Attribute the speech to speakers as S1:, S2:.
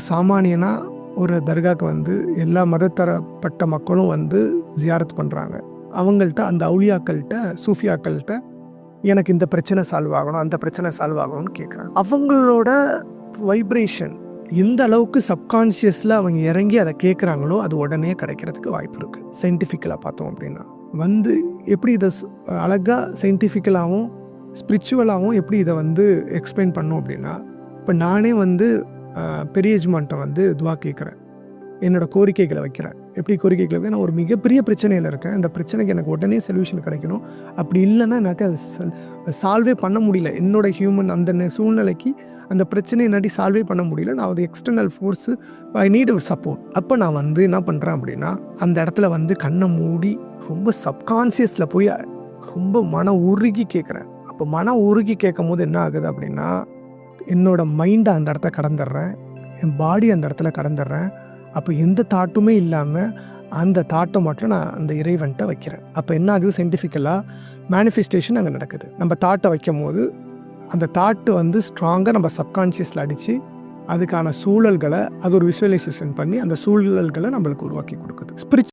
S1: சாமானியனாக ஒரு தர்காக்கு வந்து எல்லா மதத்தரப்பட்ட மக்களும் வந்து ஜியாரத் பண்ணுறாங்க அவங்கள்ட்ட அந்த அவுளியாக்கள்கிட்ட சூஃபியாக்கள்கிட்ட எனக்கு இந்த பிரச்சனை சால்வ் ஆகணும் அந்த பிரச்சனை சால்வ் ஆகணும்னு கேட்குறாங்க அவங்களோட வைப்ரேஷன் எந்த அளவுக்கு சப்கான்ஷியஸில் அவங்க இறங்கி அதை கேட்குறாங்களோ அது உடனே கிடைக்கிறதுக்கு வாய்ப்பு இருக்குது சயின்டிஃபிக்கலாக பார்த்தோம் அப்படின்னா. வந்து எப்படி இதை அழகாக சயின்டிஃபிக்கலாகவும் ஸ்பிரிச்சுவலாகவும் எப்படி இதை வந்து எக்ஸ்பிளைன் பண்ணும் அப்படின்னா இப்போ நானே வந்து ஆஹ், பெரிய வந்து துவா கேட்குறேன் என்னோடய கோரிக்கைகளை வைக்கிறேன். எப்படி கோரிக்கைகளை வைக்க நான் ஒரு மிகப்பெரிய பிரச்சனையில் இருக்கேன். அந்த பிரச்சனைக்கு எனக்கு உடனே சொல்யூஷன் கிடைக்கணும். அப்படி இல்லைன்னா என்னாட்டி அது சால்வே பண்ண முடியல. என்னோட ஹியூமன் அந்த சூழ்நிலைக்கு அந்த பிரச்சனையை என்னாட்டி சால்வே பண்ண முடியல. நான் அது எக்ஸ்டர்னல் ஃபோர்ஸு ஐ நீட் ஒரு சப்போர்ட் அப்போ நான் வந்து என்ன பண்ணுறேன் அப்படின்னா அந்த இடத்துல வந்து கண்ணை மூடி ரொம்ப சப்கான்சியஸில் போய் ரொம்ப மன உருகி கேட்குறேன் அப்போ மன உருகி கேட்கும் போது என்ன ஆகுது அப்படின்னா என்னோடய மைண்டை அந்த இடத்த கடந்துடுறேன். என் பாடி அந்த இடத்துல கடந்துடுறேன். அப்போ எந்த தாட்டுமே இல்லாமல் அந்த தாட்டை மட்டும் நான் அந்த இறைவன்கிட்ட வைக்கிறேன். அப்போ என்ன ஆகுது? சயின்டிஃபிக்கலாக மேனிஃபெஸ்டேஷன் அங்கே நடக்குது. நம்ம தாட்டை வைக்கும் போது அந்த தாட்டு வந்து ஸ்ட்ராங்காக நம்ம சப்கான்ஷியஸில் அடித்து அதுக்கான சூழல்களை அது ஒரு விஷுவலைசேஷன் பண்ணி அந்த சூழல்களை நம்மளுக்கு உருவாக்கி கொடுக்குது. ஸ்பிரிச்